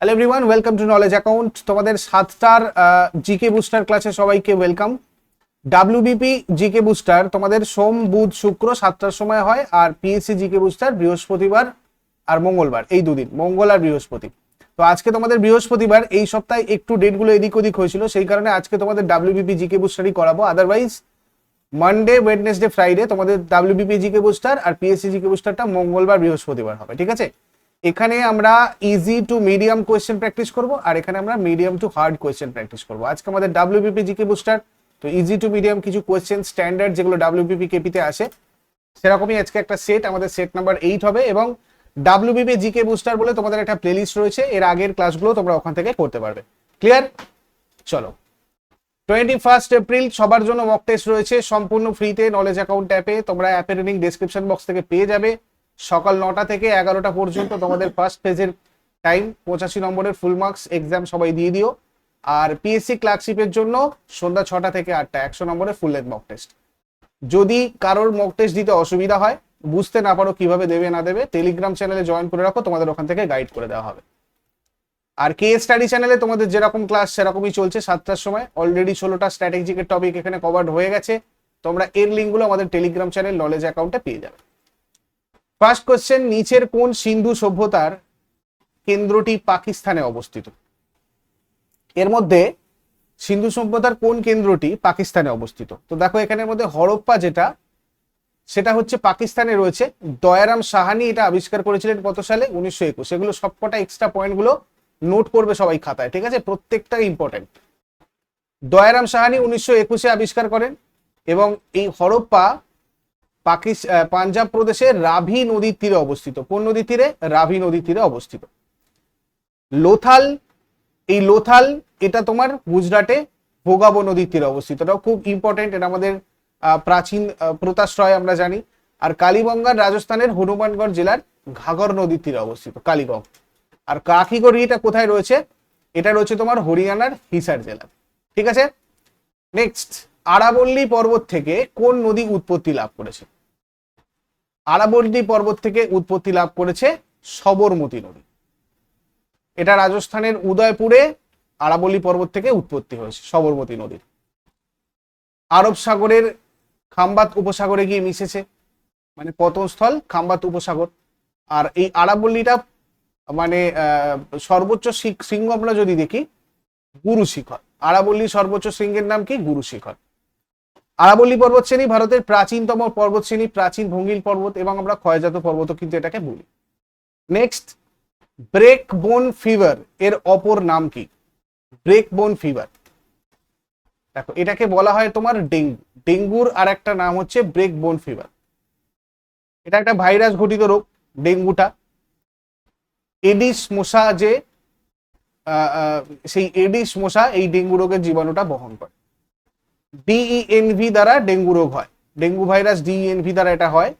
Hello everyone welcome to Knowledge Account তোমাদের সাতটার GK booster ক্লাসে সবাইকে ওয়েলকাম ডাব্লিউবিপি জিকে বুস্টার তোমাদের সোম, বুধ, শুক্র সাতটার সময় হয়, আর পিএসসি জিকে বুস্টার বৃহস্পতিবার আর মঙ্গলবার, এই দুদিন, মঙ্গল আর বৃহস্পতি। তো আজকে তোমাদের বৃহস্পতিবার, এই সপ্তাহে একটু ডেটগুলো এদিক ওদিক হয়েছিল, সেই কারণে আজকে তোমাদের ডাব্লিউবিপি জিকে বুস্টারই করাবো। আদারওয়াইজ মানডে ওয়েডনেসডে ফ্রাইডে তোমাদের ডাব্লিউবিপি জিকে বুস্টার আর পিএসসি জিকে বুস্টারটা মঙ্গলবার, বৃহস্পতিবার হবে, ঠিক আছে? এখানে আমরা easy to medium question practice করব, আর এখানে আমরা medium to hard question practice করব। আজকে আমাদের ডাব্লিউবিপি জিকে বুস্টার তো ইজি টু মিডিয়াম কিছু কোয়েশ্চেন স্ট্যান্ডার্ড যেগুলো ডাব্লিউবিপি কেপিতে আসে, সেরকমই আজকে একটা সেট আমাদের সেট নাম্বার এইট হবে, এবং ডাব্লিউবিপি জিকে বুস্টার বলে তোমাদের একটা প্লেলিস্ট রয়েছে, এর আগের ক্লাসগুলো তোমরা ওখান থেকে করতে পারবে। ক্লিয়ার চলো। টোয়েন্টি ফার্স্ট এপ্রিল সবার জন্য মক টেস্ট রয়েছে, সম্পূর্ণ ফ্রিতে নলেজ অ্যাকাউন্ট অ্যাপে তোমরা অ্যাপের লিঙ্ক ডিসক্রিপশন বক্স থেকে পেয়ে যাবে। সকাল নটা থেকে এগারোটা পর্যন্ত তোমাদের ফার্স্ট পেজের টাইম পঁচাশি নম্বরের ফুল মার্কস এক্সাম সবাই দিয়ে দিও। আর পিএসসি ক্লার্কশিপের জন্য সন্ধ্যা ছটা থেকে আটটা, একশো নম্বরের ফুল লেন্থ মক টেস্ট যদি কারোর মক টেস্ট দিতে অসুবিধা হয়, বুঝতে না পারো কীভাবে দেবে, না দেবে টেলিগ্রাম চ্যানেলে জয়েন করে রাখো, তোমাদের ওখান থেকে গাইড করে দেওয়া হবে। আর কে স্টাডি চ্যানেলে তোমাদের যেরকম ক্লাস সেরকমই চলছে সাতটার সময়। অলরেডি ষোলোটা স্ট্র্যাটেজিকের টপিক এখানে কভার্ড হয়ে গেছে। তোমরা এর লিঙ্কগুলো আমাদের টেলিগ্রাম চ্যানেল নলেজ অ্যাকাউন্টে পেয়ে যাবে। ফার্স্ট কোশ্চেন নিচের কোন সিন্ধু সভ্যতার কেন্দ্রটি পাকিস্তানে অবস্থিত? এর মধ্যে সিন্ধু সভ্যতার কোন কেন্দ্রটি পাকিস্তানে অবস্থিত? তো দেখো, এখানের মধ্যে হরপ্পা যেটা, সেটা হচ্ছে পাকিস্তানে রয়েছে। দয়ারাম সাহানি এটা আবিষ্কার করেছিলেন কত সালে? উনিশশো একুশ। এগুলো সবকটা এক্সট্রা পয়েন্টগুলো নোট করবে সবাই খাতায়, ঠিক আছে? প্রত্যেকটা ইম্পর্টেন্ট দয়ারাম সাহানি উনিশশো একুশে আবিষ্কার করেন এবং এই হরপ্পা পাকিস আহ, পাঞ্জাব প্রদেশের রাভি নদীর তীরে অবস্থিত। কোন নদীর তীরে? রাভি নদীর তীরে অবস্থিত। লোথাল এই লোথাল এটা তোমার গুজরাটে ভোগাবো নদীর তীরে অবস্থিত। এটাও খুব ইম্পর্টেন্ট এটা আমাদের প্রাচীন প্রতাশ্রয় আমরা জানি। আর কালীগঙ্গার রাজস্থানের হনুমানগড় জেলার ঘাগর নদীর তীরে অবস্থিত কালীগঞ্জ আর কাকিগড়ি এটা কোথায় রয়েছে? এটা রয়েছে তোমার হরিয়ানার হিসার জেলা। ঠিক আছে? নেক্সট আরাবল্লী পর্বত থেকে কোন নদী উৎপত্তি লাভ করেছে? আরাবল্লী পর্বত থেকে উৎপত্তি লাভ করেছে সবরমতী নদী। এটা রাজস্থানের উদয়পুরে আরাবল্লী পর্বত থেকে উৎপত্তি হয়েছে, সবরমতী নদীর। আরব সাগরের খাম্বাত উপসাগরে গিয়ে মিশেছে মানে পতনস্থল খাম্বাত উপসাগর। আর এই আরাবল্লীটা মানে সর্বোচ্চ শি- শৃঙ্গ আমরা যদি দেখি গুরু শিখর আরাবল্লী সর্বোচ্চ শৃঙ্গের নাম কি? গুরু শিখর আরাবল্লী পর্বত শ্রেণি ভারতের প্রাচীনতম পর্বত শ্রেণি প্রাচীন ভঙ্গিল পর্বত এবং আমরা ক্ষয়জাত পর্বত কিন্তু এটাকে বলি। নেক্সট ব্রেক বোন ফিভার এর অপর নাম কি? ব্রেক বোন ফিভার দেখো, এটাকে বলা হয় তোমার ডেঙ্গু। ডেঙ্গুর আর একটা নাম হচ্ছে ব্রেক বোন ফিভার এটা একটা ভাইরাস ঘটিত রোগ, ডেঙ্গুটা। এডিস মশা যে সেই এডিস মশা এই ডেঙ্গু রোগের জীবাণুটা বহন করে। ডিইএনভি দ্বারা ডেঙ্গু রোগ হয়। ডেঙ্গু ভাইরাস ডিইএনভি দ্বারা এটা হয়।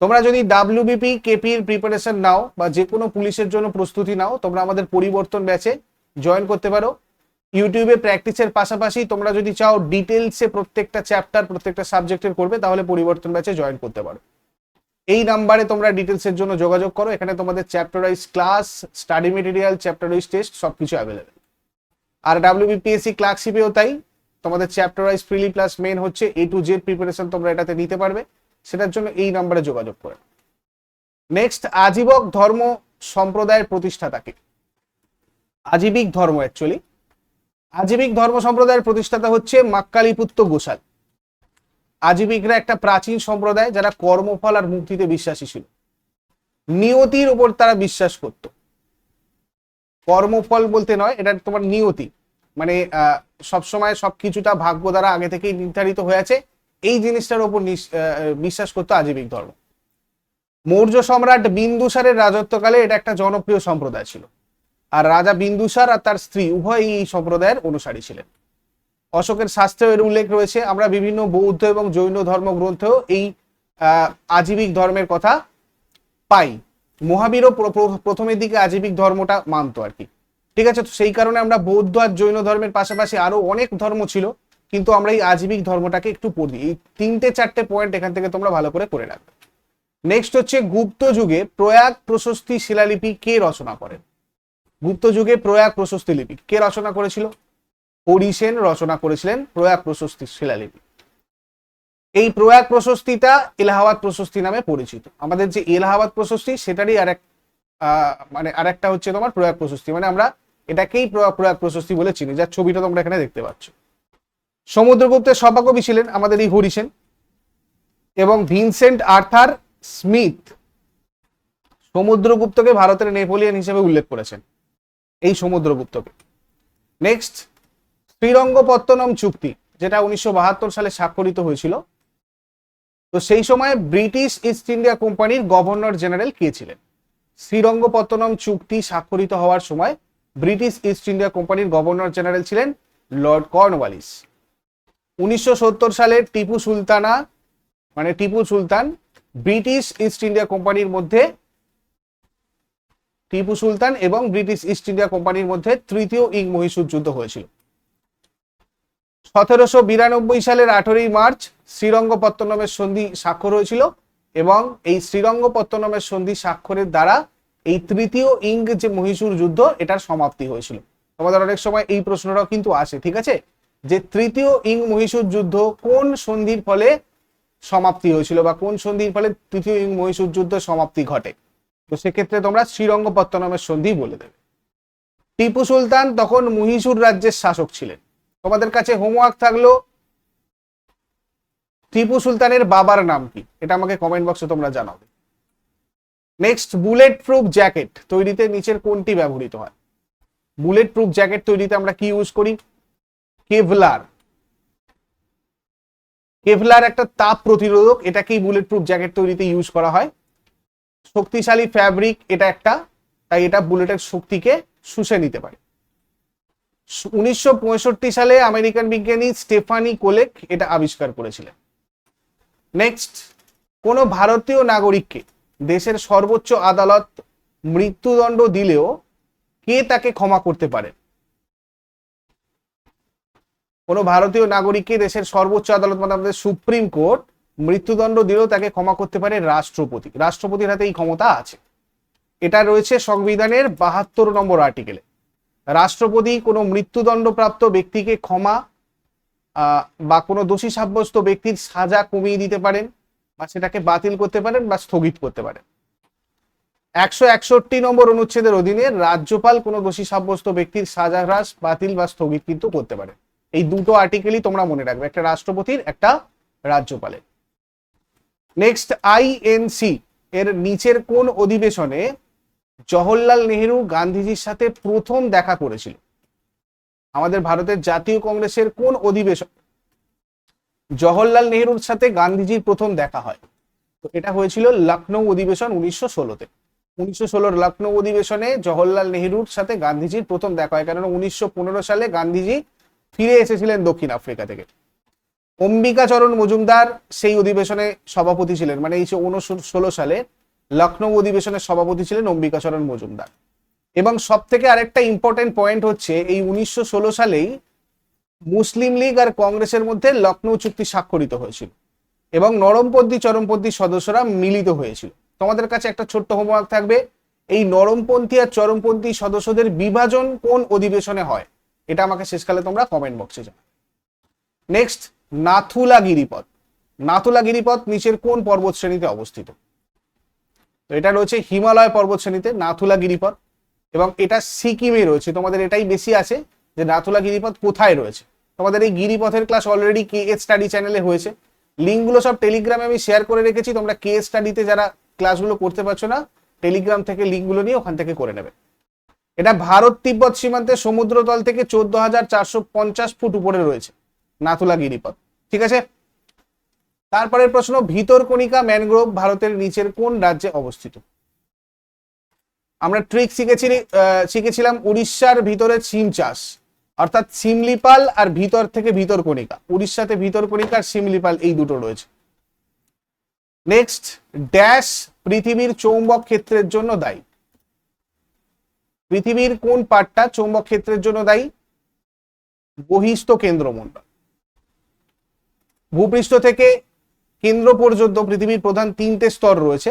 তোমরা যদি ডাব্লিউবিপি কেপির প্রিপারেশন নাও বা যে কোনো পুলিশের জন্য প্রস্তুতি নাও, তোমরা আমাদের পরিবর্তন ব্যাচে জয়েন করতে পারো। ইউটিউবে প্র্যাকটিসের পাশাপাশি তোমরা যদি চাও ডিটেলসে প্রত্যেকটা চ্যাপ্টার প্রত্যেকটা সাবজেক্টের করবে, তাহলে পরিবর্তন ব্যাচে জয়েন করতে পারো। এই নাম্বারে তোমরা ডিটেলসের জন্য যোগাযোগ করো। এখানে তোমাদের chapter wise class study material chapter wise test সবকিছু অ্যাভেলেবেল আর ডাব্লিউবিপিএসসি ক্লার্কশিপেও তাই। তোমাদের chapter wise prelim plus main হচ্ছে এ টু জেড প্রিপারেশন তোমরা এটাতে নিতে পারবে। সেটার জন্য এই নাম্বারে যোগাযোগ করে। নেক্সট আজীবক ধর্ম সম্প্রদায়ের প্রতিষ্ঠাতাকে আজীবিক ধর্ম অ্যাকচুয়ালি আজীবিক ধর্ম সম্প্রদায়ের প্রতিষ্ঠাতা হচ্ছে মাক্কালিপুত্র গোসাল আজীবিকরা একটা প্রাচীন সম্প্রদায় যারা কর্মফল আর মুক্তিতে বিশ্বাসী ছিল। নিয়তির উপর তারা বিশ্বাস করত। কর্মফল বলতে নয়, এটা তোমার নিয়তি। মানে সবসময় সবকিছুটা ভাগ্য দ্বারা আগে থেকেই নির্ধারিত হয়ে আছে। এই জিনিসটার উপর আহ, বিশ্বাস করতো আজীবিক ধর্ম। মৌর্য সম্রাট বিন্দুসারের রাজত্বকালে এটা একটা জনপ্রিয় সম্প্রদায় ছিল। আর রাজা বিন্দুসার আর তার স্ত্রী উভয়ই এই সম্প্রদায়ের অনুসারী ছিলেন। অশোকের শাস্ত্রেও এর উল্লেখ রয়েছে আমরা বিভিন্ন বৌদ্ধ এবং জৈন ধর্মগ্রন্থেও এই আজীবিক ধর্মের কথা পাই। মহাবীরও প্র- প্র- প্রথমের দিকে আজীবিক ধর্মটা মানতো আর কি। ঠিক আছে? তো সেই কারণে আমরা বৌদ্ধ আর জৈন ধর্মের পাশাপাশি আরও অনেক ধর্ম ছিল, কিন্তু আমরা এই আজীবিক ধর্মটাকে একটু পড়ি। এই তিনটে, চারটে পয়েন্ট এখান থেকে তোমরা ভালো করে করে রাখবে। নেক্সট হচ্ছে গুপ্ত যুগে প্রয়াগ প্রশস্তি শিলালিপি কে রচনা করেন গুপ্ত যুগে প্রয়াগ প্রশস্তি লিপি কে রচনা করেছিল? হরিসেন রচনা করেছিলেন প্রয়াগ প্রশস্তি শিলালিপি। এই প্রয়াগ প্রশস্তিটা এলাহাবাদ প্রশস্তি নামে পরিচিত। আমাদের যে এলাহাবাদ প্রশস্তি, সেটারই আর এক মানে আরেকটা হচ্ছে তোমার প্রয়াগ প্রশস্তি। মানে আমরা এটাকেই প্রয়াগ প্রশস্তি বলে চিনি, যার ছবিটা তোমরা এখানে দেখতে পাচ্ছ। সমুদ্রগুপ্তের সভাকবি ছিলেন আমাদের এই হরিসেন এবং ভিনসেন্ট আর্থার স্মিথ সমুদ্রগুপ্তকে ভারতের নেপোলিয়ান হিসেবে উল্লেখ করেছেন, এই সমুদ্রগুপ্তকে। নেক্সট, শ্রীরঙ্গপত্তনম চুক্তি, যেটা উনিশশো বাহাত্তর সালে স্বাক্ষরিত হয়েছিল। তো সেই সময় ব্রিটিশ ইস্ট ইন্ডিয়া কোম্পানির গভর্নর জেনারেল কে ছিলেন? শ্রীরঙ্গপত্তনম চুক্তি স্বাক্ষরিত হওয়ার সময় ব্রিটিশ ইস্ট ইন্ডিয়া কোম্পানির গভর্নর জেনারেল ছিলেন লর্ড কর্নওয়ালিস। উনিশশো সত্তর সালে টিপু সুলতানা মানে Tipu Sultan, British East India কোম্পানির মধ্যে, টিপু সুলতান এবং ব্রিটিশ ইস্ট ইন্ডিয়া কোম্পানির মধ্যে তৃতীয় ইং মহীশূর যুদ্ধ হয়েছিল। সতেরোশো বিরানব্বই সালের আঠেরোই মার্চ শ্রীরঙ্গপত্তনমের সন্ধি স্বাক্ষর হয়েছিল এবং এই শ্রীরঙ্গপত্তনমের সন্ধি স্বাক্ষরের দ্বারা এই তৃতীয় ইং যে মহীশূর যুদ্ধ, এটার সমাপ্তি হয়েছিল। তোমাদের অনেক সময় এই প্রশ্নটাও কিন্তু আসে, ঠিক আছে? যে তৃতীয় ইং মহীশূর যুদ্ধ কোন সন্ধির ফলে সমাপ্তি হয়েছিল বা কোন সন্ধির ফলে তৃতীয় ইং মহীশূর যুদ্ধ সমাপ্তি ঘটে? তো সেক্ষেত্রে তোমরা শ্রীরঙ্গপত্তনমের সন্ধি বলে দেবে। টিপু সুলতান তখন মহীশূর রাজ্যের শাসক ছিলেন। তোমাদের কাছে হোমওয়ার্ক থাকল? টিপু সুলতানের বাবার নাম কি? এটা আমাকে কমেন্ট বক্সে তোমরা জানাবে নেক্সট বুলেট প্রুফ জ্যাকেট তৈরিতে নিচের কোনটি ব্যবহৃত হয়? বুলেট প্রুফ জ্যাকেট তৈরিতে আমরা কি ইউজ করি? কেভলার কেভলার একটা তাপ প্রতিরোধক, এটাকেই বুলেট প্রুফ জ্যাকেট তৈরিতে ইউজ করা হয়। শক্তিশালী ফ্যাব্রিক এটা একটা, তাই এটা বুলেটের শক্তিকে শুষে নিতে পারে। উনিশশো পঁয়ষট্টি সালে আমেরিকান বিজ্ঞানী স্টেফানি কোলেক এটা আবিষ্কার করেছিলেন। নেক্সট কোনো ভারতীয় নাগরিককে দেশের সর্বোচ্চ আদালত মৃত্যুদণ্ড দিলেও কে তাকে ক্ষমা করতে পারে? কোনো ভারতীয় নাগরিককে দেশের সর্বোচ্চ আদালত মানে আমাদের সুপ্রিম কোর্ট মৃত্যুদণ্ড দিলেও তাকে ক্ষমা করতে পারে রাষ্ট্রপতি। রাষ্ট্রপতির হাতে এই ক্ষমতা আছে। এটা রয়েছে সংবিধানের বাহাত্তর নম্বর আর্টিকেলে। রাষ্ট্রপতি কোনো মৃত্যুদণ্ডপ্রাপ্ত ব্যক্তিকে ক্ষমা বা কোনো দোষী সাব্যস্ত ব্যক্তির সাজা কমিয়ে দিতে পারেন। বা সেটাকে বাতিল করতে পারেন বা স্থগিত করতে পারেন। একশো একষট্টি নম্বর অনুচ্ছেদের অধীনে রাজ্যপাল কোনো দোষী সাব্যস্ত ব্যক্তির সাজা হ্রাস, বাতিল বা স্থগিত কিন্তু করতে পারে। এই দুটো আর্টিকেলই তোমরা মনে রাখবে, একটা রাষ্ট্রপতির, একটা রাজ্যপালের। নেক্সট আইএনসি এর নিচের কোন অধিবেশনে জওহরলাল নেহেরু গান্ধীজির সাথে প্রথম দেখা করেছিল? আমাদের ভারতের জাতীয় কংগ্রেসের কোন অধিবেশন জওহরলাল নেহেরুর সাথে গান্ধীজির প্রথম দেখা হয়। তো এটা হয়েছিল লখনৌ অধিবেশন উনিশশো ষোলোতে। উনিশশো ষোলোর লখনৌ অধিবেশনে জওহরলাল নেহরুর সাথে গান্ধীজির প্রথম দেখা হয় কারণ উনিশশো সালে গান্ধীজি ফিরে এসেছিলেন দক্ষিণ আফ্রিকা থেকে। অম্বিকাচরণ মজুমদার সেই অধিবেশনে সভাপতি ছিলেন মানে এই ষোলো সালে লখনৌ অধিবেশনের সভাপতি ছিলেন অম্বিকাচরণ মজুমদার। এবং সব থেকে আরেকটা ইম্পর্টেন্ট পয়েন্ট হচ্ছে, এই উনিশশো ষোলো সালেই মুসলিম লীগ আর কংগ্রেসের মধ্যে লখনৌ চুক্তি স্বাক্ষরিত হয়েছিল এবং নরমপন্থী, চরমপন্থী সদস্যরা মিলিত হয়েছিল। তোমাদের কাছে একটা ছোট্ট হোমওয়ার্ক থাকবে। এই নরমপন্থী আর চরমপন্থী সদস্যদের বিভাজন কোন অধিবেশনে হয়? এটা আমাকে শেষকালে তোমরা কমেন্ট বক্সে জানাও নেক্সট নাথুলা গিরিপথ। নাথুলা গিরিপথ নিচের কোন পর্বত শ্রেণীতে অবস্থিত? তো এটা রয়েছে হিমালয় পর্বত শ্রেণীতে নাথুলা গিরিপথ এবং এটা সিকিমে রয়েছে। তোমাদের এটাই বেশি আছে। যে নাথুলা গিরিপথ কোথায় রয়েছে? তোমাদের এই গিরিপথের class already K S study চ্যানেলে হয়েছে। লিঙ্কগুলো সব টেলিগ্রামে আমি শেয়ার করে রেখেছি। তোমরা কে এস স্টাডিতে যারা ক্লাসগুলো করতে পারছ না টেলিগ্রাম থেকে লিঙ্কগুলো নিয়ে ওখান থেকে করে নেবে। এটা ভারত তিব্বত সীমান্তে সমুদ্রতল থেকে চোদ্দ হাজার চারশো পঞ্চাশ ফুট উপরে রয়েছে নাথুলা গিরিপথ। ঠিক আছে? তারপরের প্রশ্ন ভিতরকণিকা ম্যানগ্রোভ ভারতের নিচের কোন রাজ্যে অবস্থিত? আমরা ট্রিক শিখেছি শিখেছিলাম উড়িষ্যার ভিতরে সিম চাষ। অর্থাৎ সিমলিপাল আর ভিতর থেকে ভিতর কণিকা, উড়িষ্যাতে ভিতরকণিকা আর সিমলিপাল এই দুটো রয়েছে। নেক্সট ড্যাশ পৃথিবীর চৌম্বক ক্ষেত্রের জন্য দায়ী। পৃথিবীর কোন পার্টটা চৌম্বক ক্ষেত্রের জন্য দায়ী? বহিস্থ কেন্দ্রমণ্ডল। ভূপৃষ্ঠ থেকে কেন্দ্র পর্যন্ত পৃথিবীর প্রধান তিনটে স্তর রয়েছে।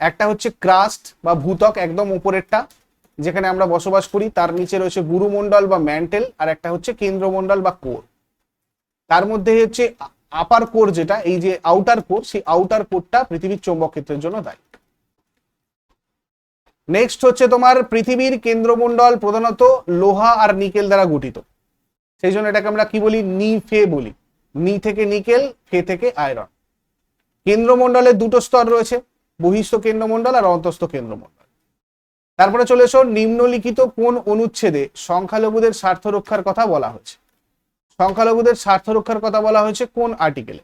একটা হচ্ছে ক্রাস্ট বা ভূতক, একদম উপরেরটা। যেখানে আমরা বসবাস করি, তার নিচে রয়েছে গুরুমণ্ডল বা ম্যান্টেল আর একটা হচ্ছে কেন্দ্রমণ্ডল বা কোর। তার মধ্যে হচ্ছে আপার কোর যেটা, এই যে আউটার কোর সেই আউটার কোরটা পৃথিবীর চৌম্বক ক্ষেত্রের জন্য দায়ী। নেক্সট হচ্ছে তোমার পৃথিবীর কেন্দ্রমণ্ডল প্রধানত লোহা আর নিকেল দ্বারা গঠিত। সেই জন্য এটাকে আমরা কি বলি? নি, ফে বলি। নি থেকে নিকেল, ফে থেকে আয়রন। কেন্দ্রমণ্ডলের দুটো স্তর রয়েছে, বহিস্থ কেন্দ্রমণ্ডল আর অন্তস্থ কেন্দ্রমণ্ডল। তারপরে চলে এসো, নিম্নলিখিত কোন অনুচ্ছেদে সংখ্যালঘুদের স্বার্থ রক্ষার কথা বলা হয়েছে? সংখ্যালঘুদের স্বার্থ রক্ষার কথা বলা হয়েছে কোন আর্টিকেলে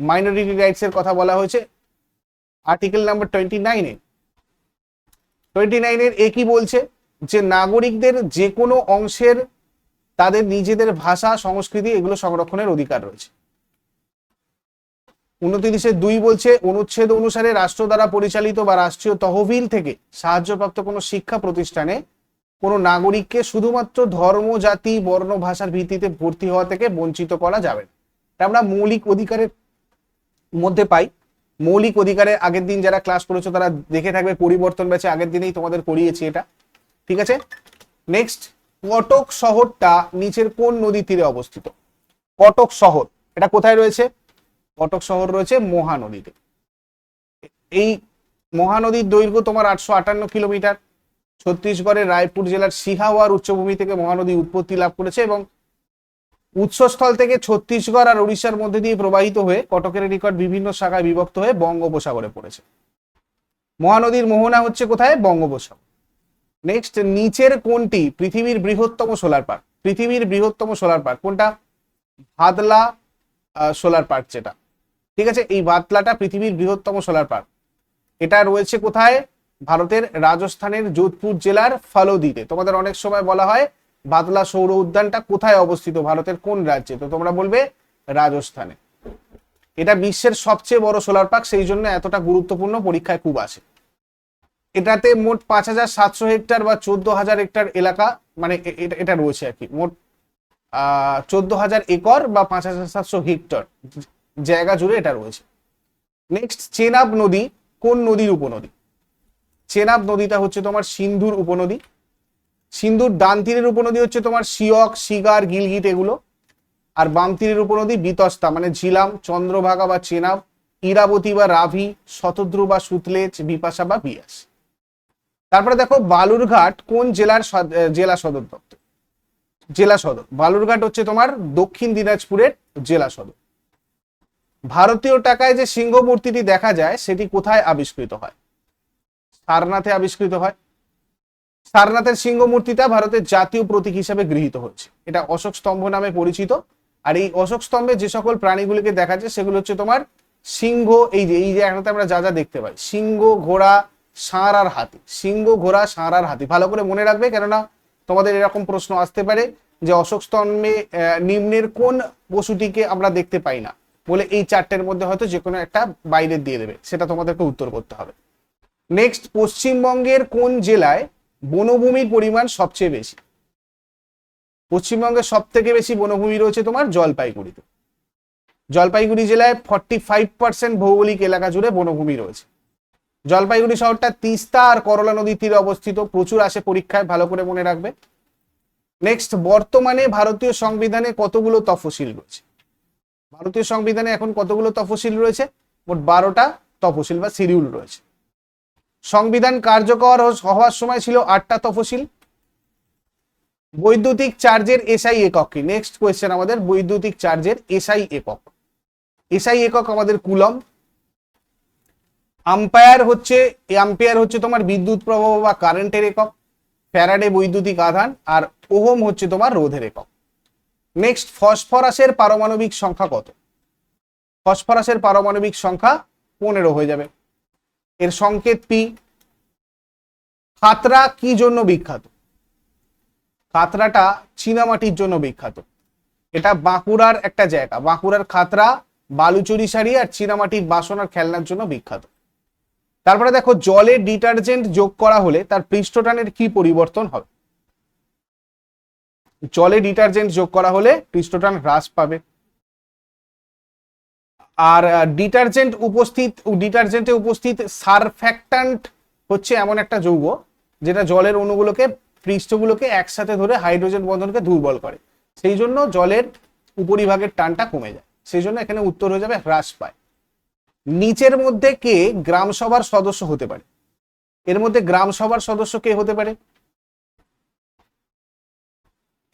মাইনরিটি রাইটস এর কথা বলা হয়েছে আর্টিকেল নাম্বার টোয়েন্টি নাইনে টোয়েন্টি নাইনের এ কি বলছে? যে নাগরিকদের যে কোনো অংশের তাদের নিজেদের ভাষা, সংস্কৃতি এগুলো সংরক্ষণের অধিকার রয়েছে। উনত্রিশে দুই বলছে, অনুচ্ছেদ অনুসারে রাষ্ট্র দ্বারা পরিচালিত বা রাষ্ট্রীয় তহবিল থেকে সাহায্যপ্রাপ্ত কোনো শিক্ষা প্রতিষ্ঠানে কোনো নাগরিককে শুধুমাত্র ধর্ম, জাতি, বর্ণ, ভাষার ভিত্তিতে ভর্তি হওয়া থেকে বঞ্চিত করা যাবে আমরা মৌলিক অধিকারের মধ্যে পাই। মৌলিক অধিকারের আগের দিন যারা ক্লাস করেছ তারা দেখে থাকবে, পরিবর্তন ব্যাচে আগের দিনেই তোমাদের করিয়েছি এটা। ঠিক আছে? নেক্সট কটক শহরটা নিচের কোন নদীর তীরে অবস্থিত? কটক শহর, এটা কোথায় রয়েছে? কটক শহর রয়েছে মহানদীতে। এই মহানদীর দৈর্ঘ্য তোমার আটশো আটান্ন কিলোমিটার। ছত্তিশগড়ের রায়পুর জেলার সিহাওয়ার উচ্চভূমি থেকে মহানদী উৎপত্তি লাভ করেছে এবং উৎসস্থল থেকে ছত্তিশগড় আর উড়িষ্যার মধ্যে দিয়ে প্রবাহিত হয়ে কটকের নিকট বিভিন্ন শাখায় বিভক্ত হয়ে বঙ্গোপসাগরে পড়েছে। মহানদীর মোহনা হচ্ছে কোথায়? বঙ্গোপসাগর। নেক্সট নিচের কোনটি পৃথিবীর বৃহত্তম সোলার পার্ক? পৃথিবীর বৃহত্তম সোলার পার্ক কোনটা? ভাদলা সোলার পার্ক যেটা। ঠিক আছে? এই বাতলাটা পৃথিবীর বৃহত্তম সোলার পার্ক এটা রয়েছে কোথায়? ভারতের রাজস্থানের যোধপুর জেলার ফালোদিতে। তোমাদের অনেক সময় বলা হয় বাতলা সৌর উদ্যানটা কোথায় অবস্থিত? ভারতের কোন রাজ্যে? তো তোমরা বলবে রাজস্থানে। এটা বিশ্বের সবচেয়ে বড় সোলার পার্ক সেই জন্য এতটা গুরুত্বপূর্ণ, পরীক্ষায় খুব আসে। এটাতে মোট পাঁচ হাজার সাতশো হেক্টর বা চোদ্দ হাজার হেক্টর এলাকা মানে এটা রয়েছে আর কি। মোট চোদ্দ হাজার একর বা পাঁচ হাজার সাতশো হেক্টর। জায়গা জুড়ে এটা রয়েছে। নেক্সট চেনাব নদী, কোন নদীর উপনদী? চেনাব নদীটা হচ্ছে তোমার সিন্ধুর উপনদী। সিন্ধুর ডান তীরের উপনদী হচ্ছে তোমার শিয়ক শিগার গিলগিট এগুলো। আর বাম তীরের উপনদী বিতস্তা মানে ঝিলাম, চন্দ্রভাগা বা চেনাব, ইরাবতী বা রাভি, শতদ্রু বা সুতলেজ, বিপাশা বা বিয়াস। তারপরে দেখো, বালুরঘাট কোন জেলার জেলা সদর দপ্তর? জেলা সদর। বালুরঘাট হচ্ছে তোমার দক্ষিণ দিনাজপুরের জেলা সদর। ভারতীয় টাকায় যে সিংহ মূর্তিটি দেখা যায়, সেটি কোথায় আবিষ্কৃত হয়? সারনাথে আবিষ্কৃত হয়। সারনাথের সিংহ মূর্তিটা ভারতের জাতীয় প্রতীক হিসাবে গৃহীত হয়েছে। এটা অশোক স্তম্ভ নামে পরিচিত। আর এই অশোক স্তম্ভে যে সকল প্রাণীগুলিকে দেখা যায়, সেগুলো হচ্ছে তোমার সিংহ, এই যে এই যে এখানে আমরা যা যা দেখতে পাই। সিংহ, ঘোড়া, ষাঁড় আর হাতি। সিংহ, ঘোড়া, ষাঁড় আর হাতি। ভালো করে মনে রাখবে, কেননা তোমাদের এরকম প্রশ্ন আসতে পারে যে অশোক স্তম্ভে নিম্নের কোন পশুটিকে আমরা দেখতে পাই না। বলে এই চারটের মধ্যে হয়তো যে কোনো একটা বাইরে দিয়ে দেবে। সেটা তোমাদেরকে উত্তর করতে হবে। নেক্সট পশ্চিমবঙ্গের কোন জেলায় বনভূমির পরিমাণ সবচেয়ে বেশি? পশ্চিমবঙ্গের সব থেকে বেশি বনভূমি রয়েছে তোমার জলপাইগুড়িতে। জলপাইগুড়ি জেলায় ফর্টি ফাইভ পার্সেন্ট ভৌগোলিক এলাকা জুড়ে বনভূমি রয়েছে। জলপাইগুড়ি শহরটা তিস্তা আর করলা নদীর তীরে অবস্থিত। প্রচুর আসে পরীক্ষায়, ভালো করে মনে রাখবে। নেক্সট বর্তমানে ভারতীয় সংবিধানে কতগুলো তফসিল রয়েছে? ভারতীয় সংবিধানে এখন কতগুলো তফসিল রয়েছে? মোট বারোটা তফসিল বা শিডিউল রয়েছে। সংবিধান কার্যকর হওয়ার সময় ছিল আটটা তফসিল। বৈদ্যুতিক চার্জের এসআই একক কি? নেক্সট কোয়েশ্চেন আমাদের, বৈদ্যুতিক চার্জের এসআই একক। এসআই একক আমাদের কুলম আম্পায়ার হচ্ছে আম্পায়ার হচ্ছে তোমার বিদ্যুৎ প্রবাহ বা কারেন্টের একক, ফ্যারাডে বৈদ্যুতিক আধান, আর ওহম হচ্ছে তোমার রোধের একক। নেক্সট ফসফরাসের পারমাণবিক সংখ্যা কত? ফসফরাসের পারমাণবিক সংখ্যা পনেরো হয়ে যাবে। এর সংকেত পি খাতরা কি জন্য বিখ্যাত? খাতরাটা চীনামাটির জন্য বিখ্যাত। এটা বাঁকুড়ার একটা জায়গা। বাঁকুড়ার খাতরা বালুচুরি শাড়ি আর চীনামাটির বাসন আর খেলনার জন্য বিখ্যাত। তারপরে দেখো, জলে ডিটারজেন্ট যোগ করা হলে তার পৃষ্ঠটানের কি পরিবর্তন হবে? জলে ডিটারজেন্ট যোগ করা হলে পৃষ্ঠটান হ্রাস পাবে। আর ডিটারজেন্ট উপস্থিত, ডিটারজেন্টে উপস্থিত সারফ্যাক্ট্যান্ট হচ্ছে এমন একটা যৌগ, যেটা জলের অণুগুলোকে, পৃষ্ঠগুলোকে একসাথে ধরে হাইড্রোজেন বন্ধনকে দুর্বল করে। সেই জন্য জলের উপরিভাগের টানটা কমে যায়। সেই জন্য এখানে উত্তর হয়ে যাবে হ্রাস পায়। নিচের মধ্যে কে গ্রামসভার সদস্য হতে পারে? এর মধ্যে গ্রামসভার সদস্য কে হতে পারে?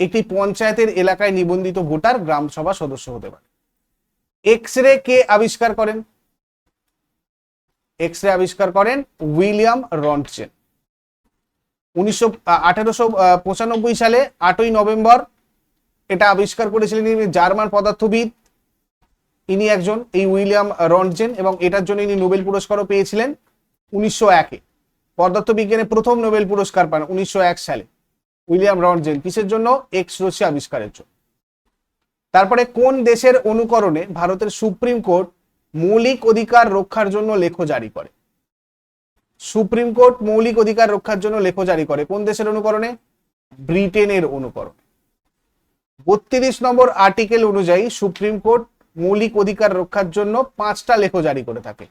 একটি পঞ্চায়েতের এলাকায় নিবন্ধিত ভোটার গ্রাম সভা সদস্য হতে পারে। এক্স রে কে আবিষ্কার করেন? এক্স রে আবিষ্কার করেন উইলিয়াম রন্টচেন উনিশশো আঠেরোশো পঁচানব্বই সালে আটই নভেম্বর এটা আবিষ্কার করেছিলেন ইনি জার্মান পদার্থবিদ। ইনি একজন, এই উইলিয়াম রন্টজেন এবং এটার জন্য ইনি নোবেল পুরস্কারও পেয়েছিলেন উনিশশো একে। পদার্থবিজ্ঞানে প্রথম নোবেল পুরস্কার পান উনিশশো এক সালে। উইলিয়াম রন্টজেন কিসের জন্য? এক্স রশ্মি আবিষ্কারের জন্য। তারপরে কোন দেশের অনুকরণে ভারতের সুপ্রিম কোর্ট মৌলিক অধিকার রক্ষার জন্য লেখ জারি করে? সুপ্রিম কোর্ট মৌলিক অধিকার রক্ষার জন্য লেখ জারি করে কোন দেশের অনুকরণে? ব্রিটেনের অনুকরণে। বত্রিশ নম্বর আর্টিকেল অনুযায়ী সুপ্রিম কোর্ট মৌলিক অধিকার রক্ষার জন্য পাঁচটা লেখ জারি করে থাকে।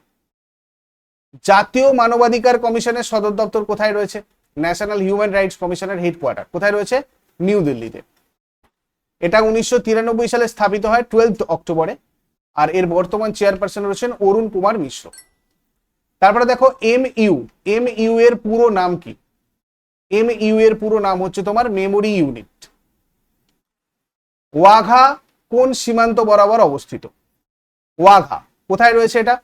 জাতীয় মানবাধিকার কমিশনের সদর দপ্তর কোথায় রয়েছে? ন্যাশনাল হিউম্যান রাইটস কমিশনের হেডকোয়ার্টার কোথায় রয়েছে? নিউ দিল্লিতে এটা উনিশশো তিরানব্বই সালে স্থাপিত হয় টুয়েলভ অক্টোবরে। আর এর বর্তমান চেয়ারপারসন রয়েছেন অরুণ কুমার মিশ্র। তারপরে দেখো এম ইউ এম ইউ এর পুরো নাম কি? এম ইউ এর পুরো নাম হচ্ছে তোমার মেমোরি ইউনিট ওয়াঘা কোন সীমান্ত বরাবর অবস্থিত? ওয়াঘা। কোথায় রয়েছে এটা?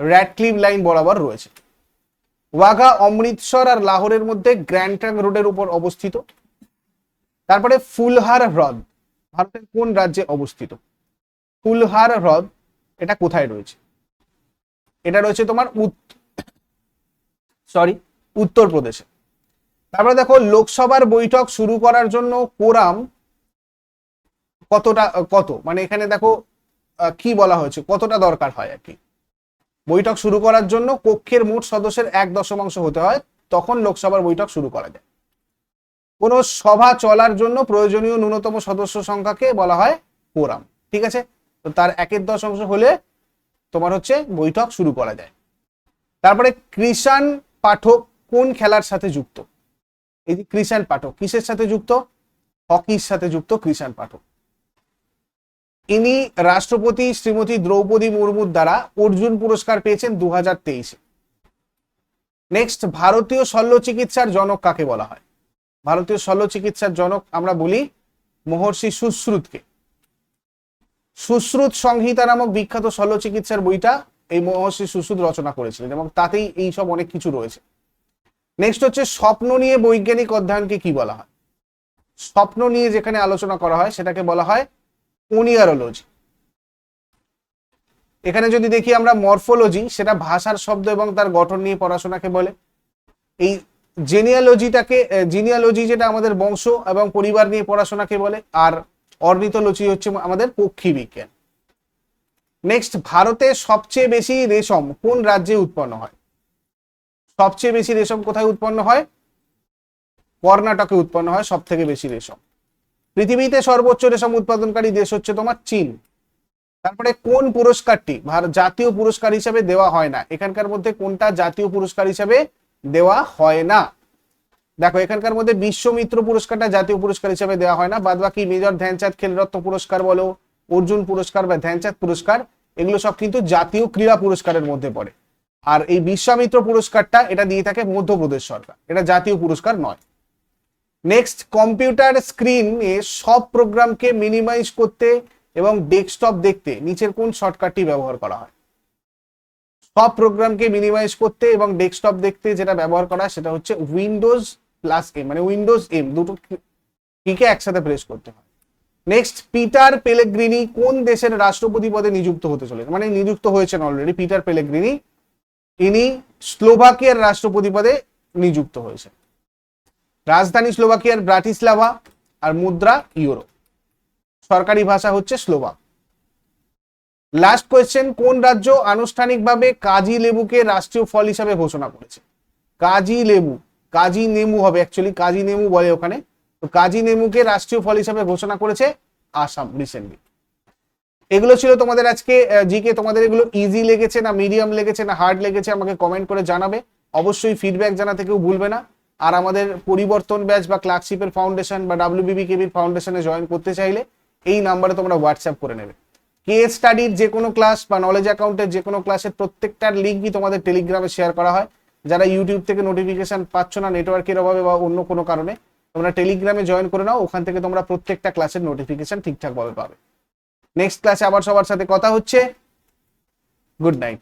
র্যাডক্লিভ লাইন বরাবর রয়েছে। ওয়াঘা, অমৃতসর আর লাহোরের মধ্যে গ্র্যান্ড ট্রাঙ্ক রোডের উপর অবস্থিত। তারপরে ফুলহার হ্রদ, ভারতের কোন রাজ্যে অবস্থিত? ফুলহার হ্রদ, এটা কোথায় রয়েছে? এটা রয়েছে তোমার সরি উত্তরপ্রদেশে। তারপরে দেখো, লোকসভার বৈঠক শুরু করার জন্য কোরাম কতটা, কত? মানে এখানে দেখো কি বলা হয়েছে? কতটা দরকার হয় আর কি? বৈঠক শুরু করার জন্য কক্ষের মোট সদস্যের এক দশমাংশ হতে হয়, তখন লোকসভার বৈঠক শুরু করা যায়। কোনো সভা চলার জন্য প্রয়োজনীয় ন্যূনতম সদস্য সংখ্যাকে বলা হয় কোরাম ঠিক আছে? তো তার একের দশাংশ হলে তোমার হচ্ছে বৈঠক শুরু করা যায়। তারপরে কৃষাণ পাঠক কোন খেলার সাথে যুক্ত? এই যে কৃষাণ পাঠক, কিসের সাথে যুক্ত? হকির সাথে যুক্ত কৃষাণ পাঠক। ইনি রাষ্ট্রপতি শ্রীমতী দ্রৌপদী মুর্মুর দ্বারা অর্জুন পুরস্কার পেয়েছেন দু হাজার তেইশে। নেক্সট ভারতীয় শল্য চিকিৎসার জনক কাকে বলা হয়? ভারতীয় শল্য চিকিৎসার জনক আমরা বলি মহর্ষি সুশ্রুতকে। সুশ্রুত সংহিতা নামক বিখ্যাত শল্য চিকিৎসার বইটা এই মহর্ষি সুশ্রুত রচনা করেছিলেন এবং তাতেই এই সব অনেক কিছু রয়েছে। নেক্সট হচ্ছে স্বপ্ন নিয়ে বৈজ্ঞানিক অধ্যয়নকে কি বলা হয়? স্বপ্ন নিয়ে যেখানে আলোচনা করা হয় সেটাকে বলা হয় ওনিয়ারোলজি এখানে যদি দেখি আমরা মরফোলজি, সেটা ভাষার শব্দ এবং তার গঠন নিয়ে পড়াশোনাকে বলে। এই জেনিয়ালজিটাকে জিনিয়ালজি যেটা আমাদের বংশ এবং পরিবার নিয়ে পড়াশোনাকে বলে, আর অর্নিথোলজি হচ্ছে আমাদের পক্ষী বিজ্ঞান। নেক্সট, ভারতে সবচেয়ে বেশি রেশম কোন রাজ্যে উৎপন্ন হয়? সবচেয়ে বেশি রেশম কোথায় উৎপন্ন হয়? কর্ণাটকে উৎপন্ন হয় সব থেকে বেশি রেশম। পৃথিবীতে সর্বোচ্চ রেশম উৎপাদনকারী দেশ হচ্ছে তোমার চীন। তারপরে কোন পুরস্কারটি জাতীয় পুরস্কার হিসেবে দেওয়া হয় না। এখানকার মধ্যে কোনটা জাতীয় পুরস্কার হিসেবে দেওয়া হয় না। দেখো, এখানকার মধ্যে বিশ্বমিত্র পুরস্কারটা জাতীয় পুরস্কার হিসেবে দেওয়া হয় না। বাদ বাকি মেজর ধ্যানচাঁদ খেলরত্ন পুরস্কার বলো, অর্জুন পুরস্কার বা ধ্যানচাঁদ পুরস্কার, এগুলো সব কিন্তু জাতীয় ক্রীড়া পুরস্কারের মধ্যে পড়ে। আর এই বিশ্বামিত্র পুরস্কারটা এটা দিয়ে থাকে মধ্যপ্রদেশ সরকার। এটা জাতীয় পুরস্কার নয়। নেক্সট কম্পিউটার স্ক্রিনে সব প্রোগ্রামকে মিনিমাইজ করতে এবং ডেস্কটপ দেখতে, নিচের কোন শর্টকাটটি ব্যবহার করা হয়। সব প্রোগ্রামকে মিনিমাইজ করতে এবং ডেস্কটপ দেখতে যেটা ব্যবহার করা হয়, সেটা হচ্ছে উইন্ডোজ প্লাস এম মানে উইন্ডোজ এম দুটো কিকে একসাথে প্রেস করতে হয়। নেক্সট পিটার পেলেগ্রিনি কোন দেশের রাষ্ট্রপতি পদে নিযুক্ত হতে চলেছে মানে নিযুক্ত হয়েছেন অলরেডি পিটার পেলেগ্রিনি ইনি স্লোভাকিয়ার রাষ্ট্রপতি পদে নিযুক্ত হয়েছেন। রাজধানী স্লোভাকিয়ার ব্রাটিস্লাভা আর মুদ্রা ইউরো সরকারি ভাষা হচ্ছে স্লোভাক। লাস্ট কোয়েশ্চেন কোন রাজ্য আনুষ্ঠানিকভাবে কাজী লেবুকে রাষ্ট্রীয় ফল হিসাবে ঘোষণা করেছে? কাজী লেবু, কাজী নেমু হবে অ্যাকচুয়ালি কাজী নেমু বলে ওখানে। তো কাজী নেমুকে রাষ্ট্রীয় ফল হিসাবে ঘোষণা করেছে আসাম রিসেন্টলি এগুলো ছিল তোমাদের আজকে জিকে, তোমাদের এগুলো ইজি লেগেছে না মিডিয়াম লেগেছে না হার্ড লেগেছে আমাকে কমেন্ট করে জানাবে। অবশ্যই ফিডব্যাক জানাতে কেউ ভুলবে না। আর আমাদের পরিবর্তন ব্যাচ বা ক্লার্কশিপের ফাউন্ডেশন বা ডাব্লিউবিবি কেবির ফাউন্ডেশনে জয়েন করতে চাইলে এই নাম্বারে তোমরা হোয়াটসঅ্যাপ করে নেবে। কে স্টাডির যে কোনো ক্লাস বা নলেজ অ্যাকাউন্টের যে কোনো ক্লাসের প্রত্যেকটার লিঙ্কই তোমাদের টেলিগ্রামে শেয়ার করা হয়। যারা ইউটিউব থেকে নোটিফিকেশন পাচ্ছ না নেটওয়ার্কের অভাবে বা অন্য কোনো কারণে, তোমরা টেলিগ্রামে জয়েন করে নাও, ওখান থেকে তোমরা প্রত্যেকটা ক্লাসের নোটিফিকেশন ঠিকঠাকভাবে পাবে। নেক্সট ক্লাসে আবার সবার সাথে কথা হচ্ছে। Good night